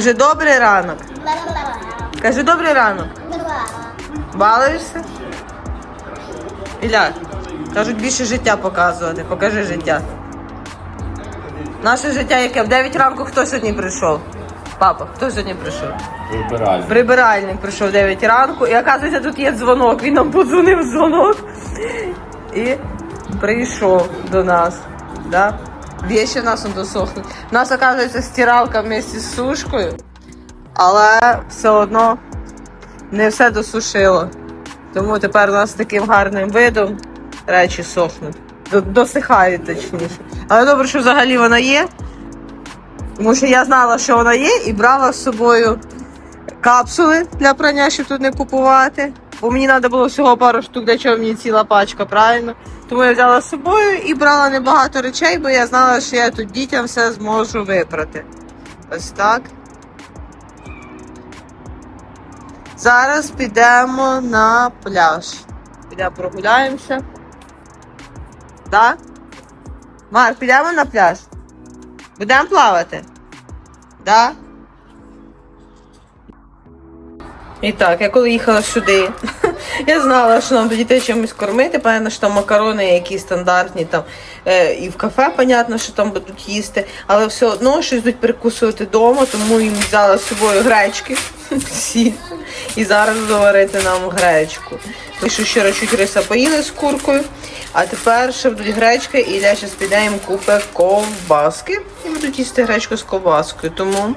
Кажи добрий ранок. Кажи добрий ранок. Балуєшся? Іля, кажуть більше життя показувати. Покажи життя. Наше життя яке? В 9 ранку хто сьогодні прийшов? Папа, хто сьогодні прийшов? Вибирай. Прибиральник прийшов в 9 ранку, і оказується, тут є дзвонок. Він нам подзвонив дзвонок і прийшов до нас. Да? Вещи в нас он досохнуть. У нас, оказується, стиралка вместе з сушкою, але все одно не все досушило. Тому тепер у нас таким гарним видом речі сохнуть. Досихають точніше. Але добре, що взагалі вона є. Тому що я знала, що вона є, і брала з собою капсули для прання, щоб тут не купувати. Бо мені треба було всього пару штук, для чого мені ціла пачка, правильно? Тому я взяла з собою і брала небагато речей, бо я знала, що я тут дітям все зможу випрати. Ось так. Зараз підемо на пляж. Підемо прогуляємося. Так? Марк, підемо на пляж? Будемо плавати? Да? І так, я коли їхала сюди, я знала, що нам дітей чимось кормити. Понятно, що там макарони, які стандартні, там е, і в кафе, понятно, що там будуть їсти, але все одно щось будуть перекусувати вдома, тому їм взяла з собою гречки всі. І зараз буду варити нам гречку. Ми що ще чуть риса поїли з куркою, а тепер ще будуть гречка, і я зараз піде їм купить ковбаски і будуть їсти гречку з ковбаскою. Тому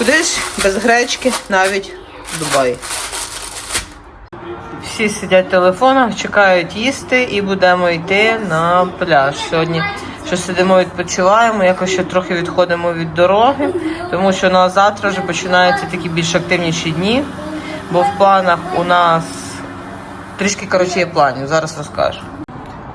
Куди ж без гречки навіть Дубай. Всі сидять в телефонах, чекають їсти і будемо йти на пляж. Сьогодні що сидимо, відпочиваємо, якось ще трохи відходимо від дороги, тому що на завтра вже починаються такі більш активніші дні, бо в планах у нас трішки коротше є планів, зараз розкажу.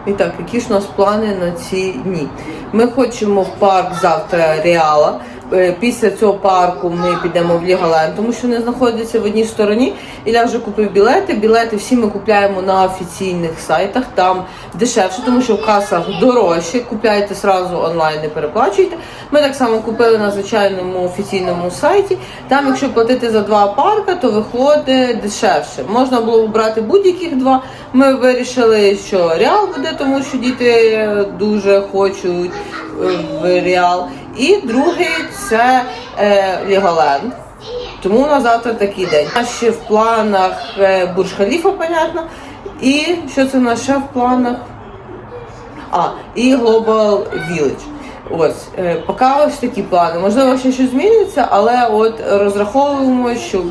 І так, які ж у нас плани на ці дні? Ми хочемо в парк завтра Реала. Е, Після цього парку ми підемо в Лігаленд, тому що вони знаходяться в одній стороні. Ілля вже купив білети. Білети всі ми купляємо на офіційних сайтах, там дешевше, тому що в касах дорожче. Купляйте сразу онлайн, не переплачуйте. Ми так само купили на звичайному офіційному сайті. Там, якщо платити за два парка, то виходить дешевше. Можна було брати будь-яких два. Ми вирішили, що Реал буде, тому що діти дуже хочуть е, в Реал. І другий це е, Ліголенд. Тому на завтра такий день. У нас ще в планах е, Бурж Халіфа, понятно. І що це в нас ще в планах? А, і Global Village. Ось, е, поки ось такі плани. Можливо, ще щось зміниться, але от розраховуємо, що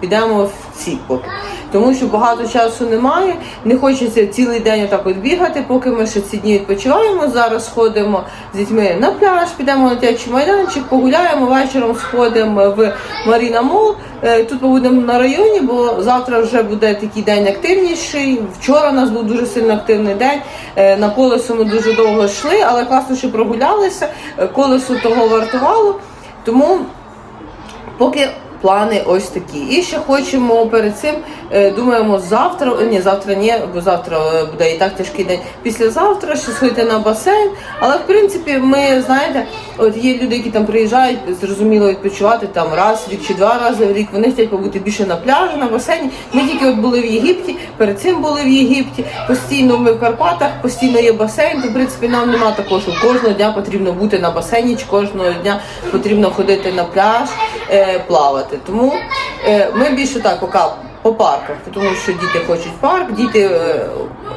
підемо в ці поки. Тому що багато часу немає, не хочеться цілий день отак от бігати, поки ми ще ці дні відпочиваємо. Зараз сходимо з дітьми на пляж, підемо на дитячий майданчик, погуляємо, вечором сходимо в Маріна Мол. Е, Тут побудемо на районі, бо завтра вже буде такий день активніший. Вчора у нас був дуже сильно активний день. Е, На колесо ми дуже довго йшли, але класно, що прогулялися. Е, Колесо того вартувало. Тому поки плани ось такі. І ще хочемо перед цим, е, думаємо, завтра, е, ні, завтра ні, бо завтра е, буде і так тяжкий день. Післязавтра ще сходити на басейн. Але в принципі, ми знаєте, от є люди, які там приїжджають, зрозуміло, відпочивати там раз в рік чи два рази в рік. Вони хочуть побути більше на пляжі, на басейні. Ми тільки от були в Єгипті, перед цим були в Єгипті. Постійно ми в Карпатах, постійно є басейн. То в принципі нам нема такого, що кожного дня потрібно бути на басейні, чи кожного дня потрібно ходити на пляж, плавати. Тому е, ми більше так поки по парках, тому що діти хочуть парк, діти е,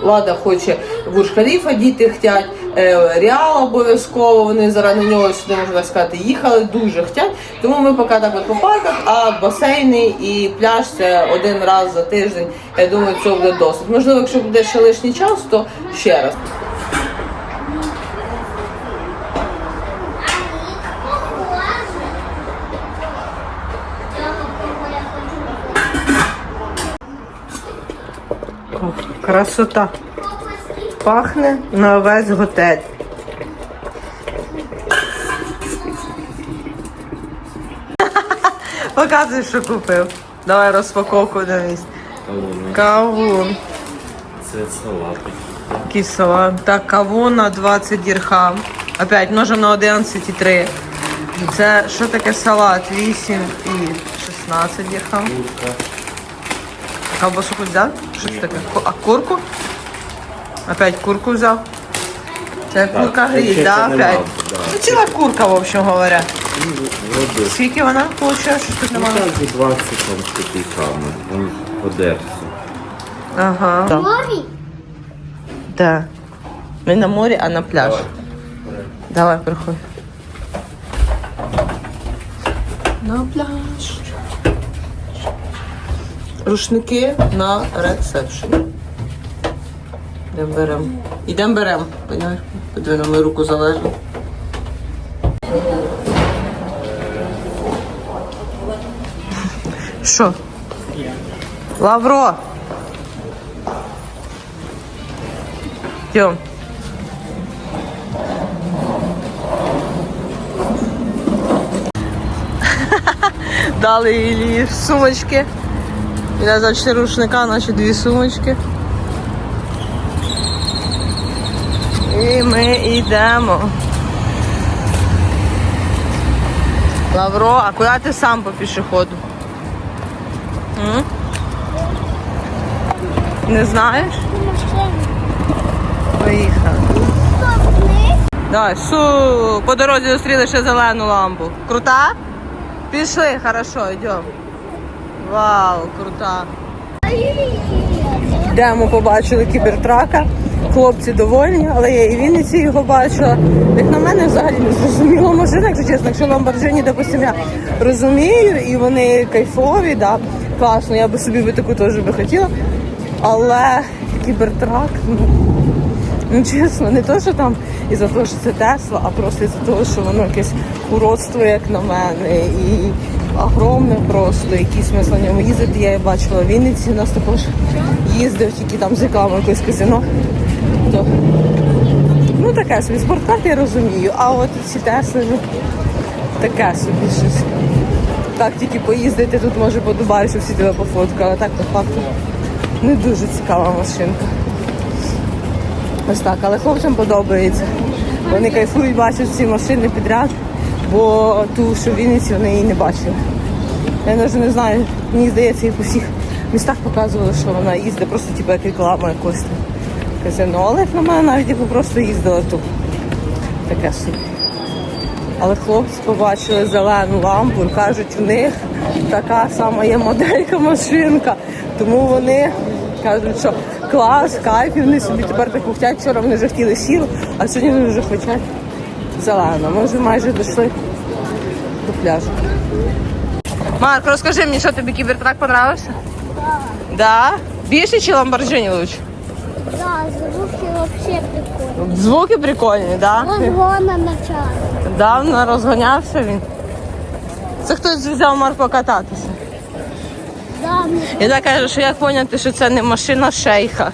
Лада хоче Бурж Халіфа, діти хочуть е, Реал обов'язково. Вони заради нього сюди можна сказати, їхали, дуже хочуть. Тому ми поки так от по парках, а басейни і пляж це один раз за тиждень. Я думаю, цього буде досить. Можливо, якщо буде ще лишній час, то ще раз. Красота. Пахне на весь готель. Показуй, що купив. Давай розпаковку на місці. Кавун. Це салати. Кисела. Так, кавун на 20 дірхам. Опять множимо на 11,3. Це що таке салат? 8 і 16 дірхам. Ковбасу хоч взяв? Що це таке? А курку? Опять курку взяв. Це курка гриль, да, опять? да. Ну, ціла курка, в общем говоря. Вроде. Скільки вона получає, що тут Ну, немає? так, 20 там з копійками. Он подерся. Ага. Морі? Да. Ми на морі, а на пляж. Давай, приходь. На пляж. Рушники на ресепшн. Йдемо беремо. Ідемо беремо. Поняєш? Подиви мою руку залежно. Що? Лавро. Йдем. Дали Ілі сумочки. Я за чотири рушника, наші дві сумочки. І ми йдемо. Лавро, а куди ти сам по пішоходу? М? Не знаєш? Поїхали. Давай, су, по дорозі зустріли ще зелену лампу. Крута? Пішли, хорошо, йдемо. Вау, крута. Йдемо, побачили кібертрака. Хлопці довольні, але я і в Вінниці його бачила. Як на мене взагалі не зрозуміла машина, якщо чесно, якщо Lamborghini, допустим, я розумію, і вони кайфові, да, класно, я би собі би таку теж би хотіла. Але кібертрак, ну, Ну чесно, не то, що там із-за того, що це Тесла, а просто із-за того, що воно якесь уродство, як на мене, і огромне просто, який смисл на ньому їздити. Я бачила в Вінниці, у нас також їздив, тільки там з рекламою якось казино. То, ну таке собі, спорткар я розумію, а от ці Тесли, ну, таке собі щось. Так тільки поїздити, тут може по Дубаю, що всі тебе пофоткали, а так по факту не дуже цікава машинка. Ось так, але хлопцям подобається. Вони кайфують, бачать ці машини підряд, бо ту, що в Вінниці, вони її не бачили. Я навіть не знаю, мені здається, їх у всіх містах показували, що вона їздить просто типу, як реклама якось казино. Але на мене навіть якби просто їздила тут. Таке собі. Але хлопці побачили зелену лампу і кажуть, у них така сама є моделька машинка. Тому вони кажуть, що клас, кайф, і вони собі тепер так хочуть. Вчора вони вже хотіли сіру, а сьогодні вони вже хочуть зелену. Ми вже майже дійшли до пляжу. Марк, розкажи мені, що тобі кібертрак подобався? Да. Більше чи Ламборджині лучше? Да, звуки вообще прикольні. Звуки прикольні, да? Розгона начало. Давно розганявся він. Це хтось взяв Марк покататися. Да, ну, Я так кажу, що як поняти, що це не машина шейха,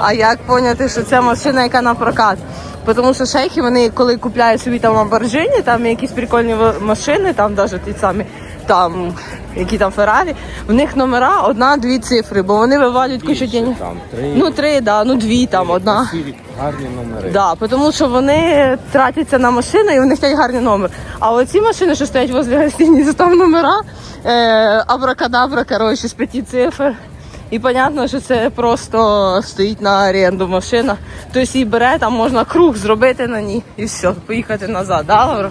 а як поняти, що це машина, яка на прокат. Тому що шейхи, вони коли купляють собі там Lamborghini, там якісь прикольні машини, там навіть ті самі, там, які там Феррарі, в них номера одна-дві цифри, бо вони вивалюють кучу. Там три. Ну, три, да, ну дві там, одна. Гарні номери. Да, тому що вони тратяться на машини і в них є гарний номер. А оці машини, що стоять возле гостиниці, там номера е, абракадабра, коротше, з п'яти цифр. І понятно, що це просто стоїть на оренду машина. Хтось її бере, там можна круг зробити на ній і все, поїхати назад, да, Лавра?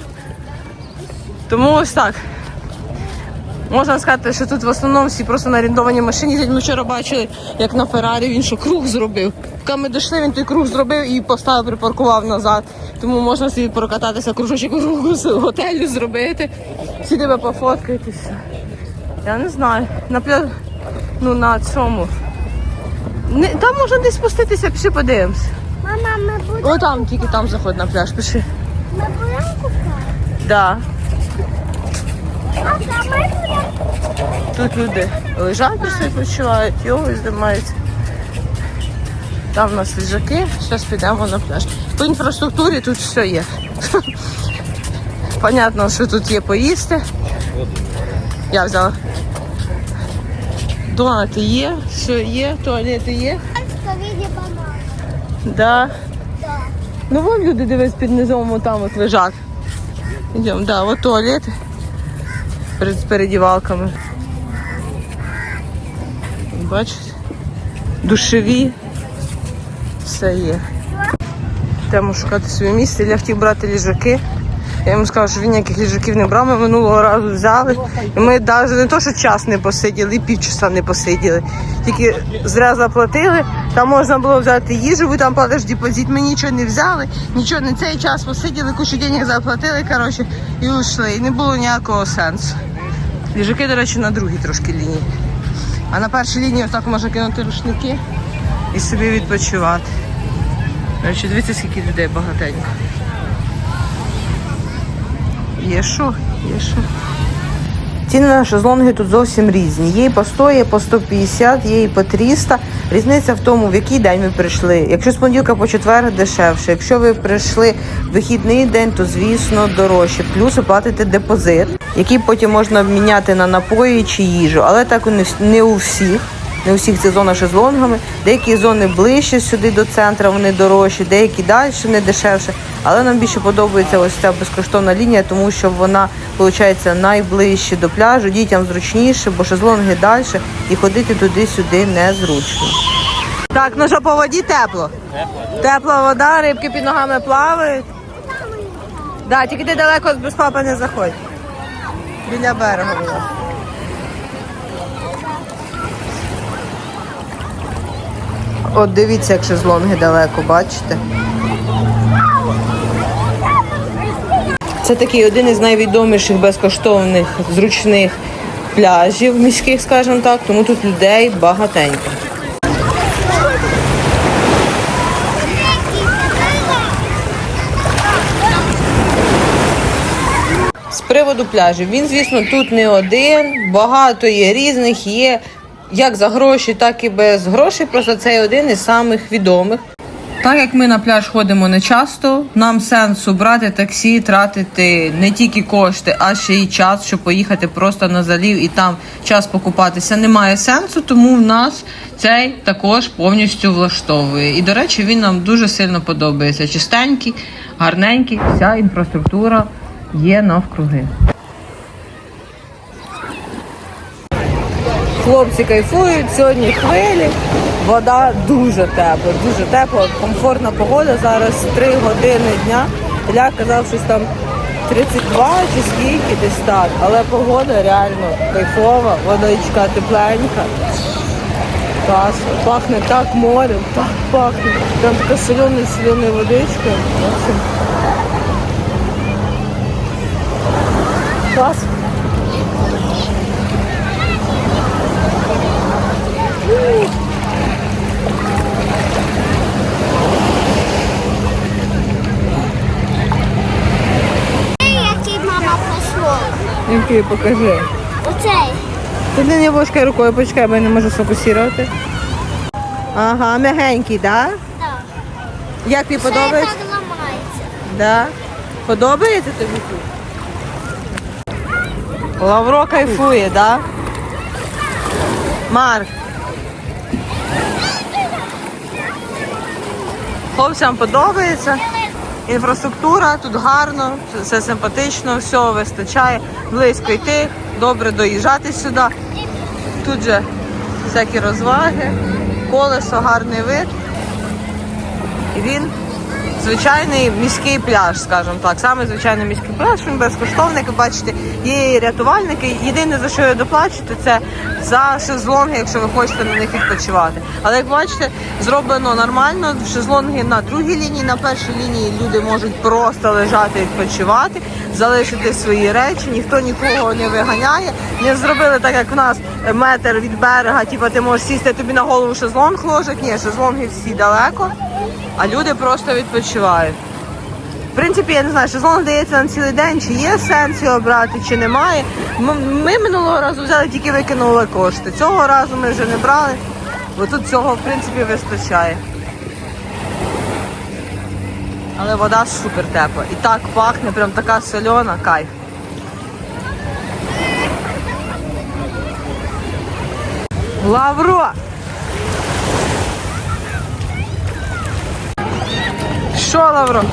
Тому ось так. Можна сказати, що тут в основному всі просто на орендованій машині. Ми вчора бачили, як на Феррарі він що круг зробив. Поки ми дійшли, він той круг зробив і поставив, припаркував назад. Тому можна собі прокататися кружочок кругу з готелю зробити. Всі тебе пофоткають. Я не знаю. На пля... ну на цьому. Не... Там можна десь спуститися, пішли подивимось. мама, ми будемо, О, там тільки там заходь на пляж, пиши. ми будемо купати? Да. А там ми будемо. Тут люди лежать, просто відпочивають, йогою займаються. Там у нас ліжаки, зараз підемо на пляж. По інфраструктурі тут все є. Понятно, що тут є поїсти. Я взяла. Донати є, все є, туалети є. Да. Да. Ну вон люди дивись під низом там от лежать. Йдемо, да, от туалет перед передівалками. Бачите? Душеві. Все є. Йдемо шукати своє місце. Я хотів брати ліжаки. Я йому сказала, що він ніяких ліжаків не брав, ми минулого разу взяли. І ми навіть не то, що час не посиділи, і півчаса не посиділи. Тільки зря заплатили. Там можна було взяти їжу, ви там платиш депозит. Ми нічого не взяли, нічого не цей час посиділи, кучу денег заплатили, коротше, і ушли. І не було ніякого сенсу. Ліжаки, до речі, на другій трошки лінії. А на першій лінії отак можна кинути рушники і собі відпочивати. До речі, дивіться, скільки людей багатенько. Є що, є що. Ціни на шезлонги тут зовсім різні. Є і по 100, є по 150, є і по 300. Різниця в тому, в який день ви прийшли. Якщо з понеділка по четвер дешевше. Якщо ви прийшли в вихідний день, то звісно дорожче. Плюс ви платите депозит, який потім можна обміняти на напої чи їжу. Але так не у всіх. Не у всіх це зона шезлонгами. Деякі зони ближче сюди до центру, вони дорожчі, деякі далі не дешевше. Але нам більше подобається ось ця безкоштовна лінія, тому що вона виходить найближче до пляжу. Дітям зручніше, бо шезлонги далі і ходити туди-сюди незручно. Так, ну що по воді тепло? Тепла вода, рибки під ногами плавають. Да, тільки ти далеко без папи не заходь. Біля берега От дивіться, як шезлонги далеко, бачите? Це такий один із найвідоміших безкоштовних зручних пляжів міських, скажімо так, тому тут людей багатенько. З приводу пляжів, він, звісно, тут не один, багато є різних, є як за гроші, так і без грошей. Просто цей один із самих відомих. Так як ми на пляж ходимо не часто, нам сенсу брати таксі, тратити не тільки кошти, а ще й час, щоб поїхати просто на залів і там час покупатися. Немає сенсу, тому в нас цей також повністю влаштовує. І до речі, він нам дуже сильно подобається. Чистенький, гарненький, вся інфраструктура є навкруги. Хлопці кайфують, сьогодні хвилі, вода дуже тепла, дуже тепла, комфортна погода. Зараз 3 години дня. Ілля казав, щось там 32 чи скільки десь так. Але погода реально кайфова, водичка тепленька. Класно. Пахне так морем, так пахне. Там така солена солена водичка. В общем, Клас. Який мама пішла? Який покажи. Оцей. Ти не не вошкай рукою, почекай, бо я не можу сфокусувати. Ага, м'ягенький, так? Да? Так. Як тобі подобається? так ламається. Да. Подобається тобі тут? Лавро кайфує, да? Марк. Хлопцям подобається. Інфраструктура тут гарно, все симпатично, всього вистачає. Близько йти, добре доїжджати сюди. Тут же всякі розваги, колесо, гарний вид. І він звичайний міський пляж, скажімо так. Саме звичайний міський пляж, він безкоштовний, ви бачите, є і рятувальники. Єдине, за що ви доплачуєте, це за шезлонги, якщо ви хочете на них відпочивати. Але як бачите, зроблено нормально. Шезлонги на другій лінії, на першій лінії люди можуть просто лежати відпочивати, залишити свої речі, ніхто нікого не виганяє. Не зробили так, як в нас метр від берега, типу ти можеш сісти тобі на голову шезлонг ложать. Ні, шезлонги всі далеко а люди просто відпочивають. В принципі, я не знаю, шезлонг дається на цілий день, чи є сенс його брати, чи немає. Ми минулого разу взяли, тільки викинули кошти. Цього разу ми вже не брали, бо тут цього в принципі вистачає. Але вода супер тепла. І так пахне, прям така сольона, кайф. Лавро! Що, Лавро?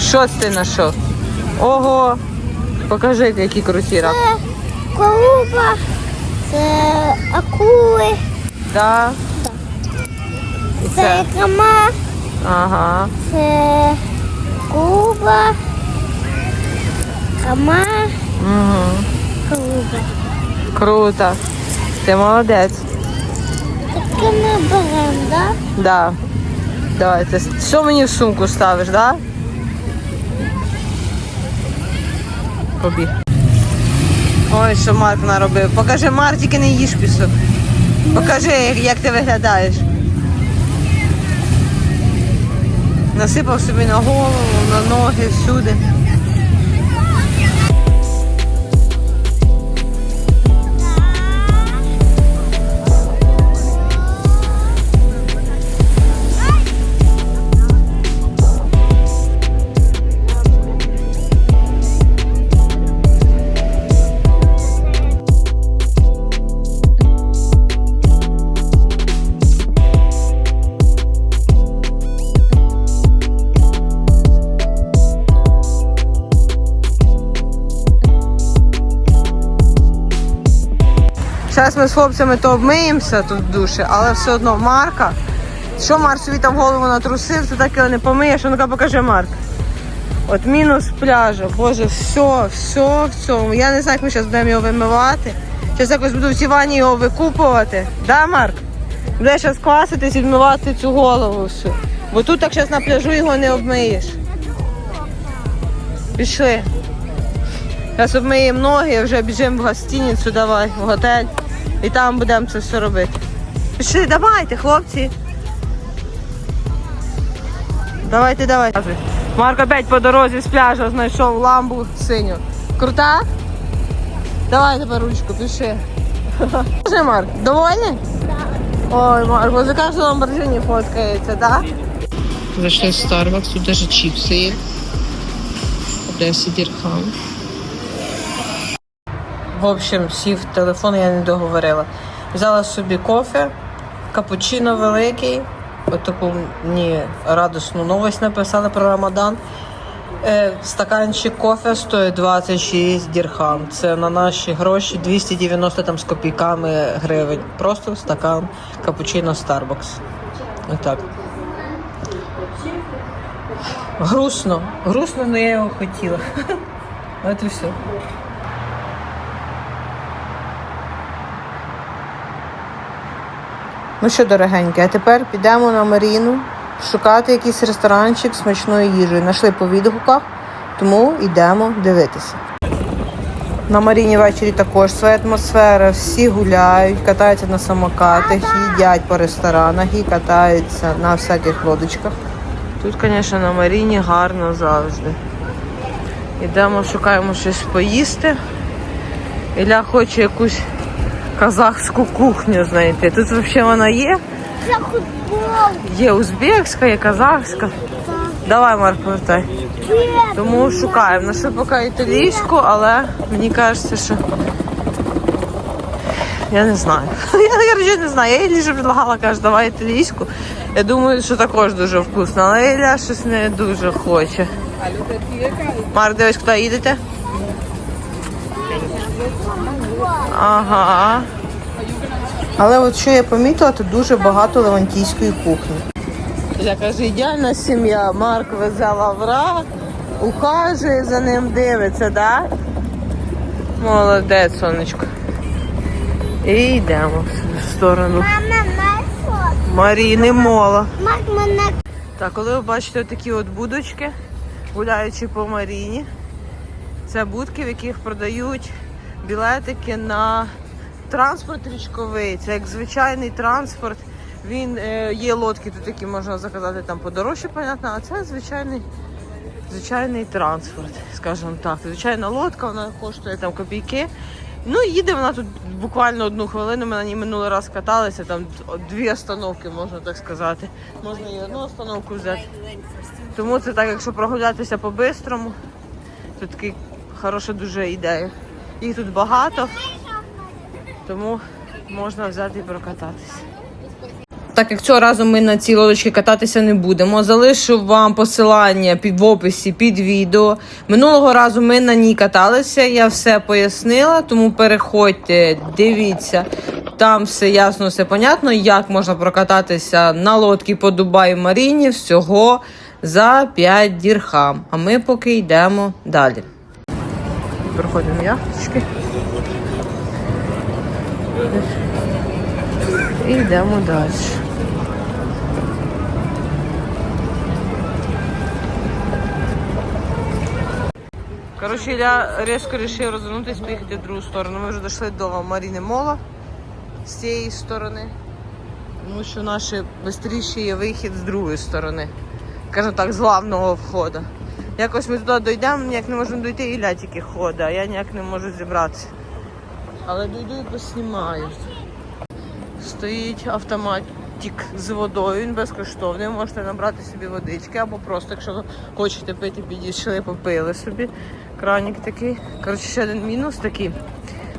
Що ти знайшов? Ого! Покажи, які круті рак. Це колуба, це акули, Да. Це це. кама, Ага. це куба, кама, Угу. колуба. Круто. Ти молодець. Таке ми беремо, так? Да. Давай, ти що мені в сумку ставиш, да? Побіг. Ой, що Марк наробив. Покажи, Марк, тільки не їж пісок. Покажи, як ти виглядаєш. Насипав собі на голову, на ноги, всюди. Зараз ми з хлопцями то обмиємося тут в душі, але все одно Марка. Що Марк собі там голову натрусив, так його не помиєш. Ну-ка покажи Марк. От мінус пляжу. Боже, все, все, все. Я не знаю, як ми зараз будемо його вимивати. Зараз якось буду в цій ванні його викупувати. Да, Марк? Будеш зараз кваситись і відмивати цю голову всю. Бо тут так зараз на пляжу його не обмиєш. Пішли. Зараз обмиємо ноги, вже біжимо в гостиницю, давай, в готель. І там будемо це все робити. Пішли, давайте, хлопці. Давайте, давайте. Марк опять по дорозі з пляжу знайшов ламбу синю. Крута? Давай тепер ручку, пиши. Скажи, Марк, довольний? Ой, Марк, возле кожного ламборджині фоткається, так? Зайшли в Starbucks, тут навіть чіпси є. 10 дірхам. В общем, сів телефон, я не договорила. Взяла собі кофе, капучино великий. От таку мені радісну новость написали про Рамадан. Е, стаканчик кофе стоїть 26 дірхам. Це на наші гроші 290 там з копійками гривень. Просто стакан капучино Starbucks. Отак. Грустно. Грустно, але я його хотіла. От і все. Ну що, дорогенькі, а тепер підемо на Маріну шукати якийсь ресторанчик смачної їжі. Знайшли по відгуках, тому йдемо дивитися. На Маріні ввечері також своя атмосфера. Всі гуляють, катаються на самокатах, їдять по ресторанах і катаються на всяких лодочках. Тут, звісно, на Маріні гарно завжди. Йдемо, шукаємо щось поїсти. Ілля хоче якусь казахську кухню знайти. Тут взагалі вона є. Це футбол. Є узбекська, є казахська. Давай, Марк, повертай. Тому шукаємо. Нашли поки італійську, але мені кажеться, що. Я не знаю. Я не знаю. Я Іллі вже предлагала, каже, давай італійську. Я думаю, що також дуже вкусно, але Ілля щось не дуже хоче. Марк, дивись, куди їдете? Ага. Але от що я помітила, тут дуже багато левантійської кухні. Я кажу, ідеальна сім'я. Марк везе лавра, ухажує за ним, дивиться, да? Молодець, сонечко. І йдемо в сторону Мама, на Маріни Мола. Так, коли ви бачите такі от будочки, гуляючи по Маріні, це будки, в яких продають білетики на транспорт річковий. Це як звичайний транспорт. Він е, є лодки, тут які можна заказати там подорожче, понятно, а це звичайний, звичайний транспорт, скажімо так. Звичайна лодка, вона коштує там копійки. Ну, їде вона тут буквально одну хвилину. Ми на ній минулий раз каталися, там дві остановки, можна так сказати. Можна і одну остановку взяти. Тому це так, якщо прогулятися по-бистрому, то така хороша дуже ідея. Їх тут багато, тому можна взяти і прокататися. Так як цього разу ми на цій лодочці кататися не будемо, залишу вам посилання під в описі під відео. Минулого разу ми на ній каталися, я все пояснила, тому переходьте, дивіться. Там все ясно, все понятно, як можна прокататися на лодці по Дубаю Маріні всього за 5 дірхам. А ми поки йдемо далі. Проходимо яхточки. І йдемо далі. Коротше, я різко вирішив розвернутися, поїхати в другу сторону. Ми вже дійшли до Маріни Мола з цієї сторони, тому що наш швидше є вихід з другої сторони. Кажемо так, з главного входу. Якось ми туди дійдемо, ніяк не можемо дійти, Ілля тільки ходить, а я ніяк не можу зібратися. Але дійду і поснімаю. Стоїть автоматик з водою, він безкоштовний. Можете набрати собі водички або просто, якщо хочете пити, підійшли, попили собі. Кранік такий. Коротше, ще один мінус такий.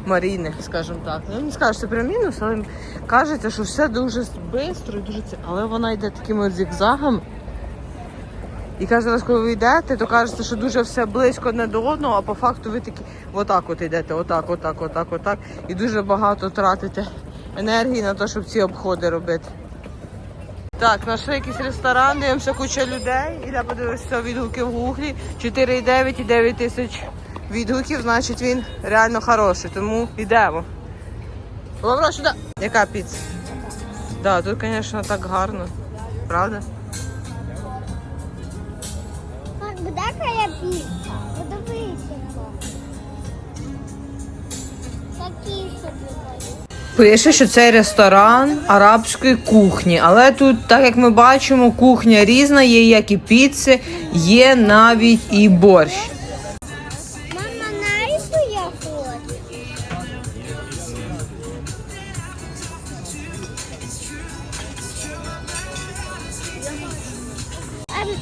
Маріни, скажімо так. Ну, не скажу, що прям мінус, але кажеться, що все дуже швидко і дуже це. Але вона йде такими от зігзагами. І кожен раз, коли ви йдете, то кажеться, що дуже все близько одне до одного, а по факту ви такі отак от йдете, отак, отак, отак, отак. І дуже багато тратите енергії на те, щоб ці обходи робити. Так, знайшли якийсь ресторан, дивимося куча людей. Іля подивився відгуки в гуглі. 4,9 і 9 тисяч відгуків, значить він реально хороший, тому йдемо. Лавро, сюди. Яка піца? Так, да, тут, звісно, так гарно. Правда? Яка? Подивися. Такі собі. Пише, що це ресторан арабської кухні, але тут, так як ми бачимо, кухня різна, є як і піци, є навіть і борщ. Мама, на рибу я хочу.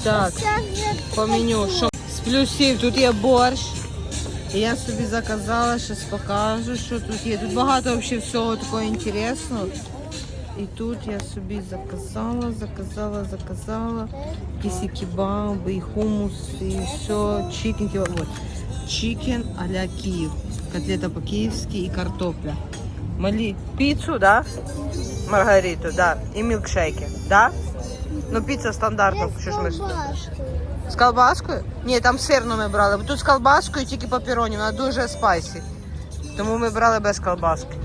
Так, По меню, що плюсів тут є борщ. І я собі заказала, щось покажу, що тут є. Тут багато взагалі всього такого інтересного. І тут я собі заказала, заказала, заказала. Якісь і кебаби, і хумус, і все. Чикен, кебаб. Вот. Чикен а-ля Київ. Котлета по-київськи і картопля. Малі піцу, да? Маргариту, да. І мілкшейки, да? Ну, піца стандартна, що ж ми. З колбаскою? Ні, там сирну ми брали. Бо тут з колбаскою тільки папероні, вона дуже спайсі. Тому ми брали без колбаски.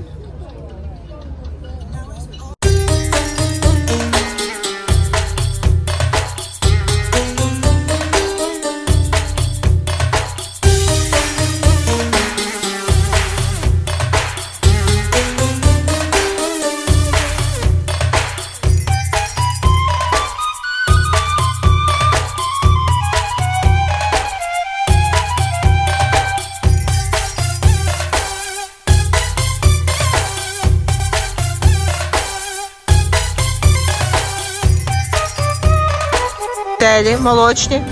Телі, молочні.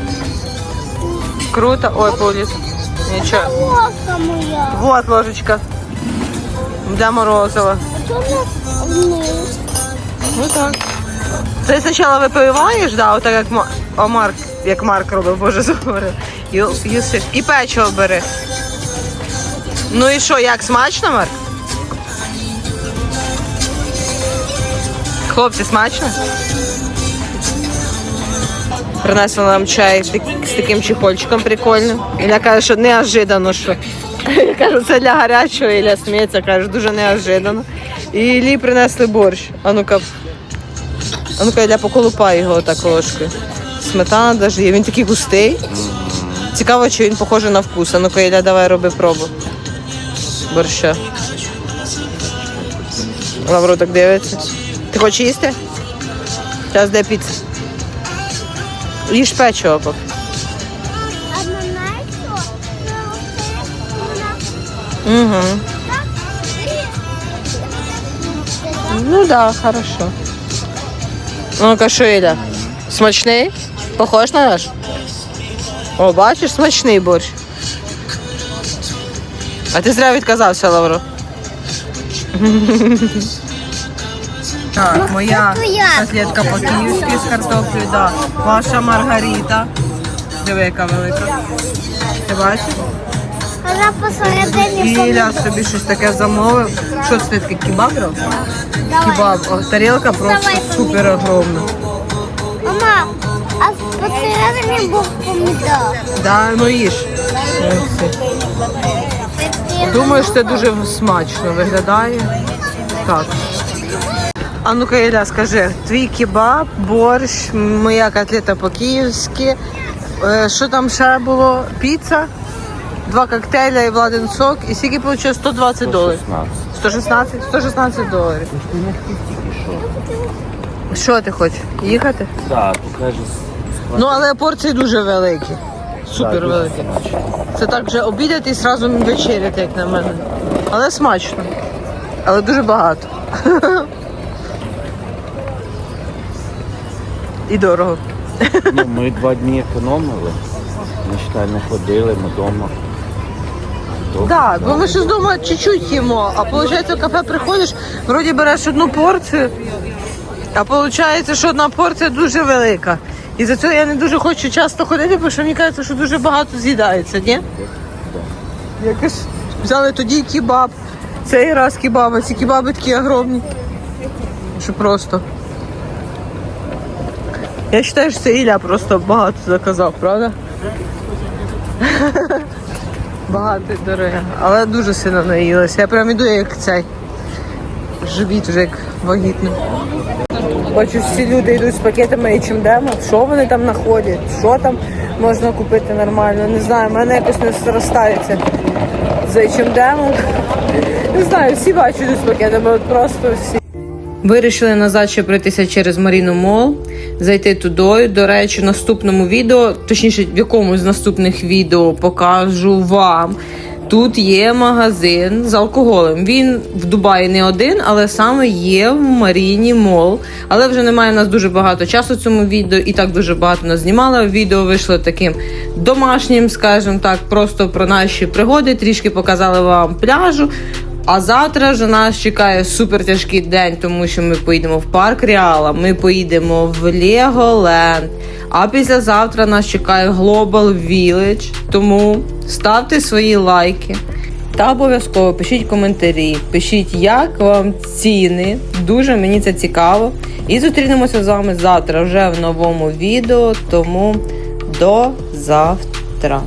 Круто. Ой, поліс. Нічого. Ложка моя. Вот ложечка. Для морозива. А то у нас вниз. Ну так. Ти спочатку випиваєш, да, отак як Ма- о, Марк, як Марк робив, боже заговорив. І, і печиво бери. Ну і що, як смачно, Марк? Хлопці, смачно? Принесла нам чай з таким чехольчиком прикольним. Ілля каже, що неожиданно, що. Я кажу, це для гарячого, Ілля сміється, каже, дуже неожиданно. І Іллі принесли борщ. А ну-ка, а ну-ка, Ілля, поколупай його отак ложкою. Сметана даже є. Він такий густий. Цікаво, чи він похожий на вкус. А ну-ка, Ілля, давай роби пробу. Борща. Лавро так дивиться. Ти хочеш їсти? Зараз де піца. Це оце вона Угу. Ну да, хорошо. Ну-ка, що? Смачний? Похож на наш? О, бачиш, смачний борщ. А ти зря відказався, Лавро. Так, моя це котлетка по-київськи з картоплею, да. Ваша Маргарита. Диви, яка велика. Ти бачиш? Вона посередині Ілля собі щось таке замовив. Що це таке? Кебаб? брав? Кебаб. О, тарілка просто супер огромна. Мама, а посередині був помідор. Да, ну їж. Думаю, що це дуже смачно виглядає. Так. А ну-ка, Ілля, скажи, твій кебаб, борщ, моя котлета по-київськи. Е, Що там ще було? Піца, два коктейля і владен сок. І скільки вийшло? 120 доларів. 16. 116? 116 доларів. Що ти хочеш? Їхати? Так, покажи. Ну, але порції дуже великі. Супер великі. Це так вже обідати і одразу вечеряти, як на мене. Але смачно. Але дуже багато. І дорого. Ну, ми два дні економили. Ми считай, не ходили, ми вдома. Так, бо ми ще з дому чуть-чуть їмо, а виходить, в кафе приходиш, вроді береш одну порцію, а виходить, що одна порція дуже велика. І за цього я не дуже хочу часто ходити, бо що мені кажеться, що дуже багато з'їдається, ні? Якось взяли тоді кебаб, цей раз кебаб, а ці кебаби такі огромні. Що просто. Я вважаю, що це Ілля просто багато заказав, правда? Багато і дороге. Але дуже сильно наїлася. Я прям іду як цей. Живіт вже як вагітний. Бачу, всі люди йдуть з пакетами H&M, що вони там знаходять, що там можна купити нормально. Не знаю, в мене якось не зростається з H&M. Не знаю, всі бачу з пакетами, от просто всі. Вирішили назад ще пройтися через Маріну Мол, зайти туди. До речі, в наступному відео, точніше, в якомусь з наступних відео покажу вам. Тут є магазин з алкоголем. Він в Дубаї не один, але саме є в Маріні Мол. Але вже немає в нас дуже багато часу в цьому відео, і так дуже багато нас знімала. Відео вийшло таким домашнім, скажімо так, просто про наші пригоди. Трішки показали вам пляжу. А завтра вже нас чекає супер тяжкий день, тому що ми поїдемо в парк Реала, ми поїдемо в Леголенд. А післязавтра нас чекає Global Village. Тому ставте свої лайки та обов'язково пишіть коментарі, пишіть, як вам ціни. Дуже мені це цікаво. І зустрінемося з вами завтра вже в новому відео. Тому до завтра.